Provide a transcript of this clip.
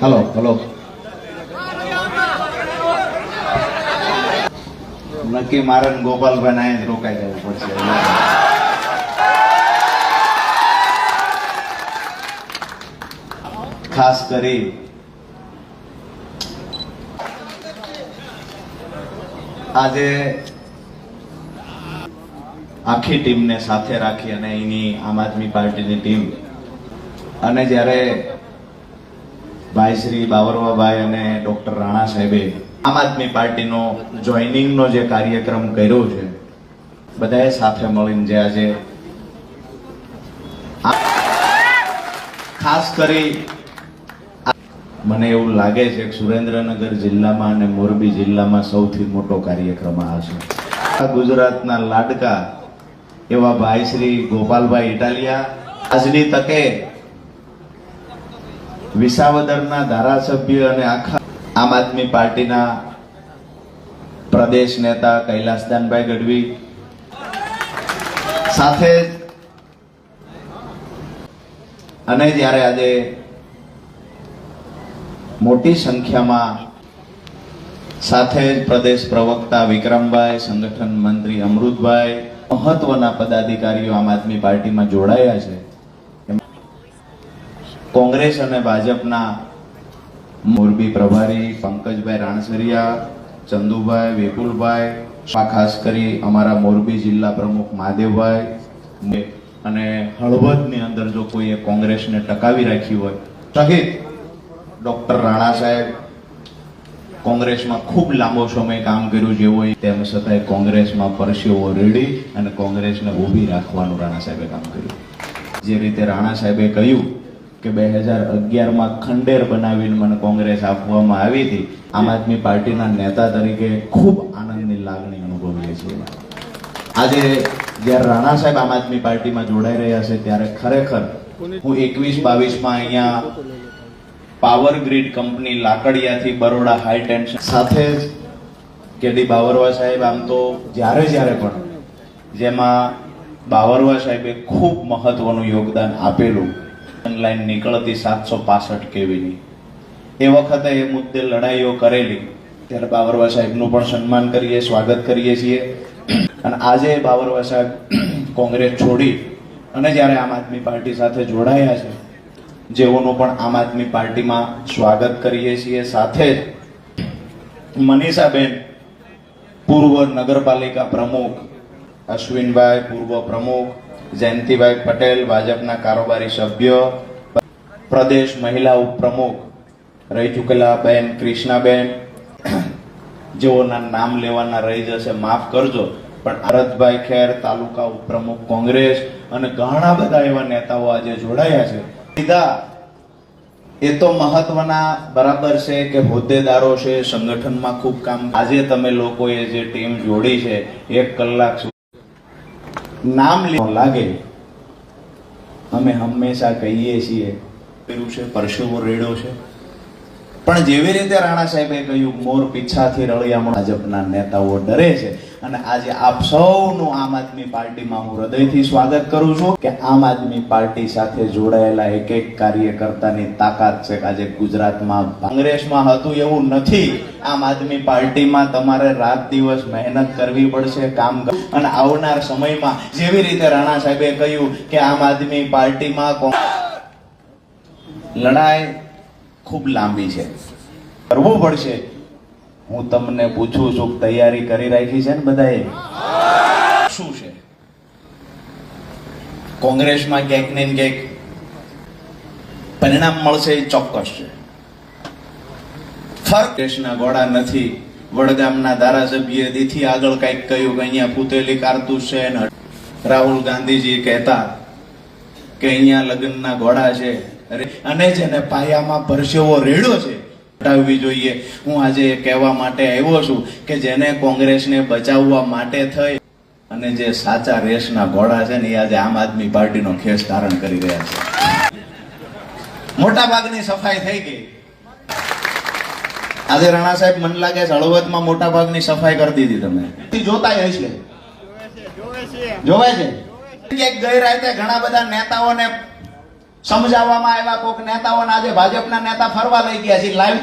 Hello hello નક્કી મારે ગોપાલભાઈ નાય રોકાઈ જવું પડશે ખાસ કરી. આજે આખી ટીમને સાથે રાખી અને એની આમ આદમી પાર્ટીની ટીમ. અને જ્યારે ભાઈ શ્રી બાવરવાભાઈ અને ડોક્ટર રાણા સાહેબે આમ આદમી પાર્ટીનો જોઈનિંગનો જે કાર્યક્રમ કર્યો છે, બધાએ સાથે મળીને જે આજે ખાસ કરી મને એવું લાગે છે કે સુરેન્દ્રનગર જિલ્લામાં અને મોરબી જિલ્લામાં સૌથી મોટો કાર્યક્રમ આ આ ગુજરાતના લાડકા એવા ભાઈ શ્રી ગોપાલભાઈ ઇટાલિયા આજની તકે વિસાવદરના ધારાસભ્ય અને આખા આમ આદમી પાર્ટીના પ્રદેશ નેતા કૈલાસદાનભાઈ ગઢવી. સાથે અને જ્યારે આજે મોટી સંખ્યામાં સાથે જ પ્રદેશ પ્રવક્તા વિક્રમભાઈ, સંગઠન મંત્રી અમૃતભાઈ, મહત્વના પદાધિકારીઓ આમ આદમી પાર્ટીમાં જોડાયા છે. કોંગ્રેસ અને ભાજપના મોરબી પ્રભારી પંકજભાઈ રાણસરિયા, ચંદુભાઈ, વિપુલભાઈ ખાસ કરી અમારા મોરબી જિલ્લા પ્રમુખ મહાદેવભાઈ અને હળવદની અંદર જો કોઈએ કોંગ્રેસને ટકાવી રાખી હોય સહિત ડોક્ટર રાણા સાહેબ, કોંગ્રેસમાં ખૂબ લાંબો સમય કામ કર્યું જે હોય તેમ છતાંય કોંગ્રેસમાં પરસેવો રેડી અને કોંગ્રેસને ઊભી રાખવાનું રાણા સાહેબે કામ કર્યું. જે રીતે રાણા સાહેબે કહ્યું કે બે હજાર અગિયારમાં ખંડેર બનાવીને મને કોંગ્રેસ આપવામાં આવી હતી, આમ આદમી પાર્ટીના નેતા તરીકે ખૂબ આનંદની લાગણી અનુભવીએ છીએ. આજે જ્યારે રાણા સાહેબ આમ આદમી પાર્ટીમાં જોડાઈ રહ્યા છે, ત્યારે ખરેખર હું એકવીસ બાવીસમાં અહીંયા પાવર ગ્રીડ કંપની લાકડિયાથી બરોડા હાઈ ટેન્શન. સાથે જ કેડી બાવરવા સાહેબ, આમ તો જ્યારે જ્યારે પણ જેમાં બાવરવા સાહેબે ખૂબ મહત્વનું યોગદાન આપેલું ઓનલાઈન નીકળતી સાતસો પાસઠ કેવીની. એ વખતે એ મુદ્દે લડાઈઓ કરેલી. ત્યારે બાવરવા સાહેબનું પણ સન્માન કરીએ, સ્વાગત કરીએ છીએ. અને આજે બાવરવા સાહેબ કોંગ્રેસ છોડી અને જ્યારે આમ આદમી પાર્ટી સાથે જોડાયા છે જેઓનું પણ આમ આદમી પાર્ટીમાં સ્વાગત કરીએ છીએ. સાથે જ મનીષાબેન, પૂર્વ નગરપાલિકા પ્રમુખ, અશ્વિનભાઈ પૂર્વ પ્રમુખ, જયંતિભાઈ પટેલ, ભાજપના કારોબારી સભ્ય, પ્રદેશ મહિલા ઉપપ્રમુખ, રહી ચૂકેલા બેન ક્રિષ્નાબેન જેઓના નામ લેવાના રહી જશે, માફ કરજો. પણ આરતભાઈ ખેર, તાલુકા ઉપપ્રમુખ કોંગ્રેસ અને ઘણા બધા એવા નેતાઓ આજે જોડાયા છે. સીધા એ તો મહત્વના બરાબર છે કે હોદ્દેદારો છે, સંગઠનમાં ખૂબ કામ આજે તમે લોકોએ જે ટીમ જોડી છે, એક કલાક નામ લાગે. અમે હંમેશા કહીએ છીએ પેલું છે, પરસેવો રેડો છે. પણ જેવી રીતે રાણા સાહેબે કહ્યું, મોર પીછાથી રળિયામણ ભાજપના નેતાઓ ડરે છે અને આજે આપ સૌનું આમ આદમી પાર્ટીમાં હું હૃદયથી સ્વાગત કરું છું કે આમ આદમી પાર્ટી સાથે જોડાયેલા એક એક કાર્યકર્તાની તાકાત છે આજે ગુજરાતમાં કોંગ્રેસમાં હતું એવું નથી. આમ આદમી પાર્ટીમાં તમારે રાત દિવસ મહેનત કરવી પડશે, કામ અને આવનાર સમયમાં જેવી રીતે રાણા સાહેબે કહ્યું કે આમ આદમી પાર્ટીમાં લડાઈ ખૂબ લાંબી છે. કરવું પડશે. હું તમને પૂછું છું, તૈયારી કરી રાખી છે ને બધાએ? શું છે? કોંગ્રેસમાં ક્યાંક ને ક્યાંક પરિણામ મળશે એ ચોક્કસ છે. ફર્ક દેશના ગોળા નથી. વડગામના ધારાસભ્ય દીથી આગળ કંઈક કહ્યું કે અહીંયા ફૂટેલી કારતૂસ છે ને રાહુલ ગાંધીજી કહેતા કે અહીંયા લગ્નના ઘોડા છે. અને જેને પાયામાં પરસેવો રેડો છે હટાવવી જોઈએ. હું આજે એ કહેવા માટે આવ્યો છું કે જેને કોંગ્રેસને બચાવવા માટે થઈ અને જે સાચા રેસના ઘોડા છે ને એ આજે આમ આદમી પાર્ટીનો ખેસ ધારણ કરી રહ્યા છે. મોટા ભાગની સફાઈ થઈ ગઈ. આજે રાણા સાહેબ મને લાગે છે હળવદમાં મોટા ભાગની સફાઈ કરી દીધી તમે. જોતા હશે જોવે છે? ક્યાંક ગઈ રાતે ઘણા બધા નેતાઓને સમજાવવામાં આવ્યા. કોક નેતાઓને આજે ભાજપના નેતા ફરવા લઈ ગયા છે. લાઈવ